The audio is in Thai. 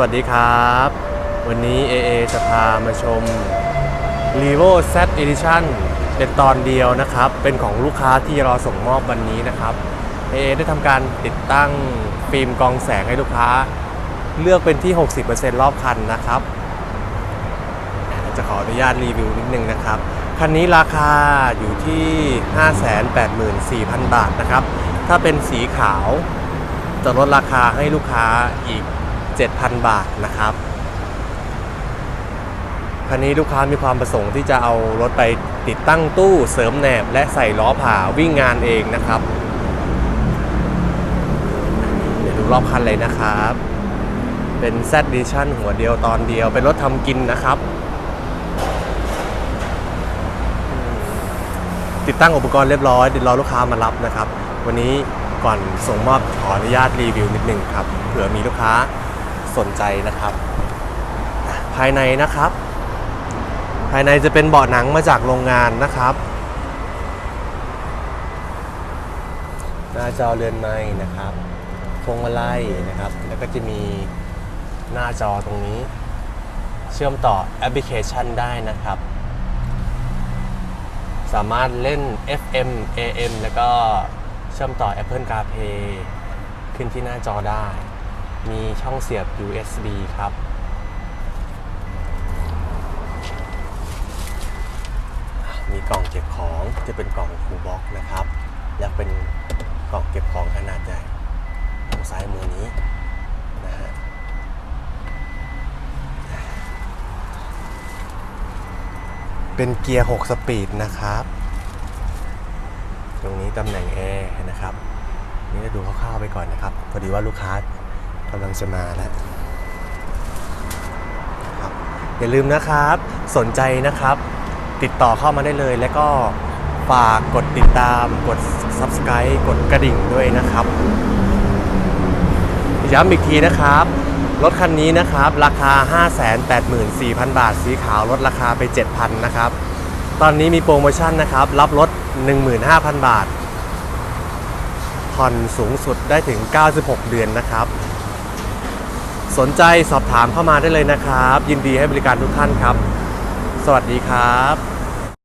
วัสดีครับ วันนี้ AA จะพามาชม r e v o Z Edition เป็นตอนเดียวนะครับ เป็นของลูกค้าที่รอส่งมอบวันนี้นะครับ AA ได้ทำการติดตั้งฟิล์มกองแสงให้ลูกค้า เลือกเป็นที่ 60%รอบคันนะครับ จะขออนุญาตรีวิวนิดนึงนะครับ คันนี้ราคาอยู่ที่ 584,000 บาทนะครับ ถ้าเป็นสีขาวจะลดราคาให้ลูกค้าอีก 7,000 บาทนะครับ คันนี้ลูกค้ามีความประสงค์ที่จะเอารถไปติดตั้งตู้เสริมแหนบ และใส่ล้อผ่าวิ่งงานเองนะครับ เดี๋ยวดูรอบคันเลยนะครับ เป็น Z Edition หัวเดียวตอนเดียว เป็นรถทำกินนะครับ ติดตั้งอุปกรณ์เรียบร้อยเดี๋ยวรอลูกค้ามารับนะครับ วันนี้ก่อนส่งมอบขออนุญาตรีวิวนิดหนึ่งครับ เผื่อมีลูกค้า สนใจนะครับ ภายในนะครับ ภายในจะเป็นเบาะหนังมาจากโรงงานนะครับหน้าจอเรือนไม้นะครับพวงมาลัยนะครับ แล้วก็จะมีหน้าจอตรงนี้ เชื่อมต่อแอปพลิเคชันได้นะครับ สามารถเล่น FM AM แล้วก็เชื่อมต่อ Apple CarPlay ขึ้นที่หน้าจอได้ มีช่องเสียบ USB ครับ มีกล่องเก็บของจะเป็นกล่องคูบ็อกนะครับ และเป็นกล่องเก็บของขนาดใหญ่ตรงซ้ายมือนี้นะฮะเป็นเกียร์ 6 สปีดนะครับ ตรงนี้ตำแหน่งแอร์นะครับ นี่จะดูคร่าวๆไปก่อนนะครับ พอดีว่าลูกค้า กำลังจะมาแล้วครับอย่าลืมนะครับ สนใจนะครับ ติดต่อเข้ามาได้เลย แล้วก็ฝากกดติดตาม กด Subscribe กดกระดิ่งด้วยนะครับ ย้ำอีกทีนะครับ รถคันนี้นะครับ ราคา 584,000 บาท สีขาวลดราคาไป 7,000 นะครับ ตอนนี้มีโปรโมชั่นนะครับ รับรถ 15,000 บาทผ่อนสูงสุดได้ถึง 96 เดือนนะครับ สนใจสอบถามเข้ามาได้เลยนะครับ ยินดีให้บริการทุกท่านครับ สวัสดีครับ